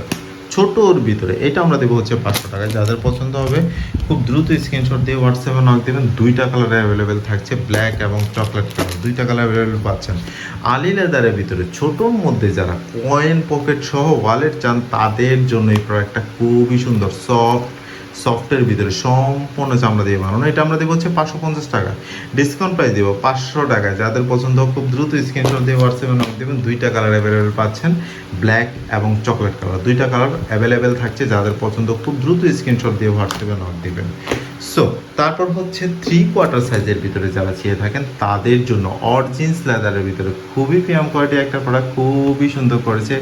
ছোটোর ভিতরে, এটা আমরা দেবো হচ্ছে পাঁচশো টাকায়। যাদের পছন্দ হবে, খুব দ্রুত স্ক্রিনশট দিয়ে হোয়াটসঅ্যাপে নক দেবেন। দুইটা কালার অ্যাভেলেবেল থাকছে ব্ল্যাক এবং চকলেট কালার দুইটা কালার অ্যাভেলেবেল পাচ্ছেন। আলি লেদারের ভিতরে, ছোটোর মধ্যে যারা কয়েন পকেট সহ ওয়ালেট চান, তাদের জন্য এই প্রোডাক্টটা খুবই সুন্দর সফট সফটের ভিতরে সম্পূর্ণ চামড়া দিয়ে বানানো। এটা আমরা দেবো হচ্ছে পাঁচশো পঞ্চাশ টাকা। ডিসকাউন্ট প্রাইস দেবো পাঁচশো টাকায়। যাদের পছন্দ খুব দ্রুত স্ক্রিনশট দিয়ে হোয়াটসঅ্যাপে নক দেবেন, দুইটা কালার অ্যাভেলেবেল পাচ্ছেন ব্ল্যাক এবং চকলেট কালার দুইটা কালার অ্যাভেলেবেল থাকছে, যাদের পছন্দ খুব দ্রুত স্ক্রিনশট দিয়ে হোয়াটসঅ্যাপে নক দেবেন। সো তারপর হচ্ছে থ্রি কোয়ার্টার সাইজের ভিতরে যারা চেয়ে থাকেন, তাদের জন্য অরজিন্স লেদারের ভিতরে খুবই প্রিয়াম কোয়ালিটি একটা প্রোডাক্ট খুবই সুন্দর করেছে।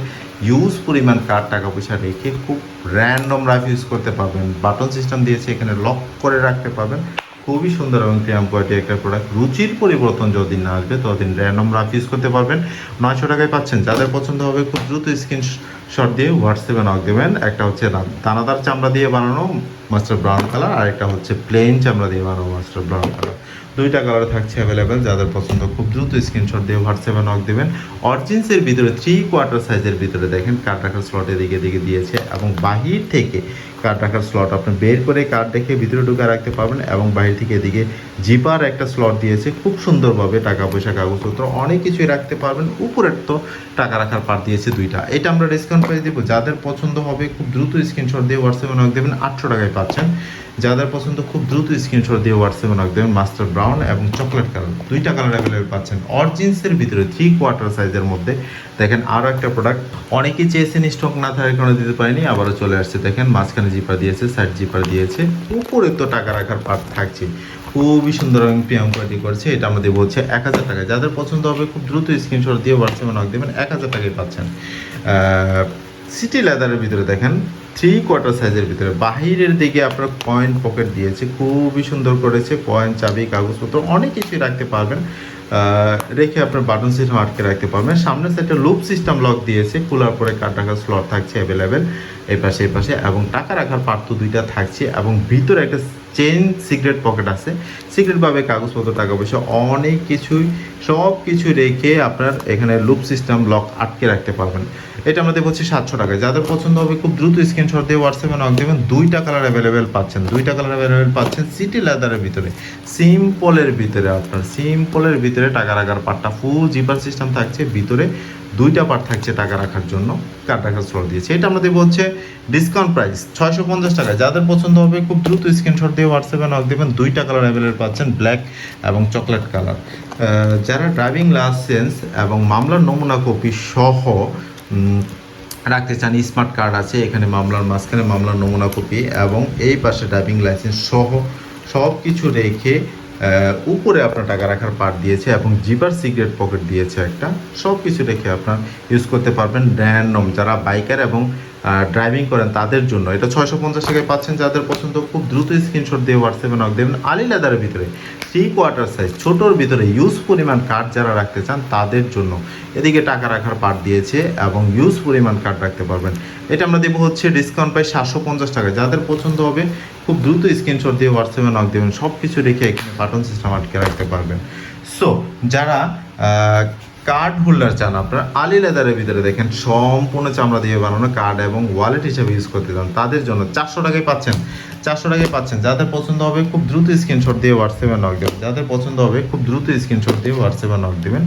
ইউজ পরিমাণ কার টাকা পয়সা রেখে খুব র্যান্ডম রাফ ইউজ করতে পারবেন। বাটন সিস্টেম দিয়েছে, এখানে লক করে রাখতে পারবেন। খুবই সুন্দর এবং প্রিয়াম কোয়ালিটি একটা প্রোডাক্ট রুচির পরিবর্তন যতদিন না আসবে, ততদিন র্যান্ডম রাফ ইউজ করতে পারবেন। নয়শো টাকায় পাচ্ছেন। যাদের পছন্দ হবে, খুব দ্রুত স্ক্রিনশট দিয়ে হোয়াটসঅ্যাপে নক দেবেন। একটা হচ্ছে দানাদার চামড়া দিয়ে বানানো মাস্টার ব্রাউন কালার, আর একটা হচ্ছে প্লেন চামড়া দিয়ে বানানো মাস্টার ব্রাউন কালার। দুইটা কালার থাকছে অ্যাভেলেবেল যাদের পছন্দ, খুব দ্রুত স্ক্রিনশট দিয়ে হোয়াটসঅ্যাপে নক দেবেন। অরজিন্সের ভিতরে থ্রি কোয়ার্টার সাইজের ভিতরে দেখেন। কার্ড রাখার স্লট এদিকে দিকে দিয়েছে এবং বাহির থেকে কার্ড রাখার স্লট আপনি বের করে কার্ড দেখে ভিতরে ঢুকে রাখতে পারবেন এবং বাইরে থেকে এদিকে জিপার একটা স্লট দিয়েছে। খুব সুন্দরভাবে টাকা পয়সা, কাগজপত্র অনেক কিছুই রাখতে পারবেন। উপরের তো টাকা রাখার পার দিয়েছে দুইটা। এটা আমরা ডিসকাউন্ট প্রাইস দেবো। যাদের পছন্দ হবে খুব দ্রুত স্ক্রিনশট দিয়ে হোয়াটসঅ্যাপে নক দেবেন। আটশো টাকায় পাচ্ছেন। যাদের পছন্দ খুব দ্রুত স্ক্রিনশট দিয়ে হোয়াটসঅ্যাপে নক দেবেন মাস্টার ব্রাউন এবং চকলেট কালার দুইটা কালার অ্যাভেলেবেল পাচ্ছেন। অরজিন্সের ভিতরে থ্রি কোয়ার্টার সাইজের মধ্যে। দেখেন আরও একটা প্রোডাক্ট অনেকেই চেয়েছেন স্টক না থাকার কারণে দিতে পারেনি, আবারও চলে আসছে। দেখেন মাঝখানে জিপার দিয়েছে সাইড জিপার দিয়েছে। উপরে তো টাকা রাখার পার্ট থাকছে খুবই সুন্দর এবং প্রিয়াম কোয়ালিটি করেছে। এটা আমরা দেবো হচ্ছে এক হাজার টাকা যাদের পছন্দ হবে, খুব দ্রুত স্ক্রিনশট দিয়ে হোয়াটসঅ্যাপে নক দেবেন। এক হাজার টাকায় পাচ্ছেন। সিটি লেদারের ভিতরে দেখেন থ্রি কোয়ার্টার সাইজের ভিতরে। বাহিরের দিকে আপনার কয়েন পকেট দিয়েছে, খুবই সুন্দর করেছে কয়েন চাবি, কাগজপত্র, অনেক কিছুই রাখতে পারবেন। রেখে আপনার বাটন সিস্টেম আটকে রাখতে পারবেন। সামনে সাইডে লুপ সিস্টেম লক দিয়েছে, খোলার পরে কার্ড রাখার স্লট থাকছে অ্যাভেলেবেল এই পাশে এই পাশে, এবং টাকা রাখার পার্ট তো দুইটা থাকছে, এবং ভিতরে একটা চেন সিক্রেট পকেট আছে। সিক্রেটভাবে কাগজপত্র, টাকা পয়সা, অনেক কিছুই সব কিছু রেখে আপনার এখানে লুপ সিস্টেম লক আটকে রাখতে পারবেন। এটা আমরা দেবো হচ্ছে সাতশো টাকায়। যাদের পছন্দ হবে খুব দ্রুত স্ক্রিনশট দিয়ে হোয়াটসঅ্যাপে নক দেবেন। দুইটা কালার অ্যাভেলেবেল পাচ্ছেন। দুইটা কালার অ্যাভেলেবেল পাচ্ছেন সিটি লেদারের ভিতরে। সিম্পলের ভিতরে আপনার সিম্পলের ভিতরে টাকা রাখার পার্টটা ফুল জিপার সিস্টেম থাকছে। ভিতরে দুইটা পার্ট থাকছে টাকা রাখার জন্য। কার্ড রাখার স্লট দিয়েছে? এটা আমরা দেবো হচ্ছে ডিসকাউন্ট প্রাইস ছয়শো পঞ্চাশ টাকা। যাদের পছন্দ হবে খুব দ্রুত স্ক্রিনশট দিয়ে হোয়াটসঅ্যাপে নক দেবেন। দুইটা কালার অ্যাভেলেবেল পাচ্ছেন ব্ল্যাক এবং চকলেট কালার যারা ড্রাইভিং লাইসেন্স এবং মামলার নমুনা কপি সহ রাখতে চান স্মার্ট কার্ড আছে, এখানে মামলার মাঝখানে মামলার নমুনা কপি এবং এই পাশে ড্রাইভিং লাইসেন্স সহ সব কিছু রেখে উপরে আপনার টাকা রাখার পার্ট দিয়েছে এবং জিপার সিগারেট পকেট দিয়েছে একটা সব কিছু রেখে আপনার ইউজ করতে পারবেন র্যান্ডম, যারা বাইকার এবং ড্রাইভিং করেন তাদের জন্য। এটা ছয়শো পঞ্চাশ টাকায় পাচ্ছেন, যাদের পছন্দ খুব দ্রুত স্ক্রিনশট দিয়ে হোয়াটসঅ্যাপে নক দেবেন। আলি লেদারের ভিতরে থ্রি কোয়ার্টার সাইজ ছোটোর ভিতরে ইউজ পরিমাণ কার্ড যারা রাখতে চান তাদের জন্য। এদিকে টাকা রাখার পার্ট দিয়েছে এবং ইউজ পরিমাণ কার্ড রাখতে পারবেন। এটা আমরা দেবো হচ্ছে ডিসকাউন্ট পাই সাতশো পঞ্চাশ টাকা। যাদের পছন্দ হবে, খুব দ্রুত স্ক্রিনশট দিয়ে হোয়াটসঅ্যাপে নক দেবেন। সব কিছু রেখে এখানে বাটন সিস্টেম আটকে রাখতে পারবেন। সো যারা কার্ড হোল্ডার চান আপনার, আলি লেদারের ভিতরে দেখেন সম্পূর্ণ চামড়া দিয়ে বানানো কার্ড এবং ওয়ালেট হিসেবে ইউজ করতে চান তাদের জন্য চারশো টাকায় পাচ্ছেন, চারশো টাকায় পাচ্ছেন। যাদের পছন্দ হবে খুব দ্রুত স্ক্রিনশট দিয়ে হোয়াটসঅ্যাপে নক দেবেন। যাদের পছন্দ হবে খুব দ্রুত স্ক্রিনশট দিয়ে হোয়াটসঅ্যাপে নক দেবেন।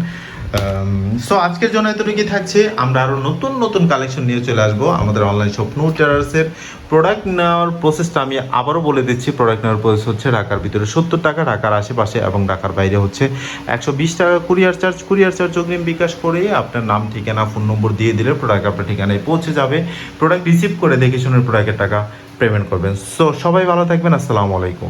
সো আজকের জন্য এতটুকুই থাকছে। আমরা আরও নতুন নতুন কালেকশন নিয়ে চলে আসব। আমাদের অনলাইন শপ নো টেরার্সের প্রোডাক্ট নেওয়ার প্রসেসটা আমি আবারও বলে দিচ্ছি। প্রোডাক্ট নেওয়ার প্রসেস হচ্ছে ঢাকার ভিতরে সত্তর টাকা, ঢাকার আশেপাশে এবং ঢাকার বাইরে হচ্ছে একশো বিশ টাকা কুরিয়ার চার্জ কুরিয়ার চার্জ অগ্রিম বিকাশ করে আপনার নাম, ঠিকানা ফোন নম্বর দিয়ে দিলে প্রোডাক্ট আপনার ঠিকানায় পৌঁছে যাবে। প্রোডাক্ট রিসিভ করে দেখে শুনে প্রোডাক্টের টাকা পেমেন্ট করবেন। সো সবাই ভালো থাকবেন। আসসালামু আলাইকুম।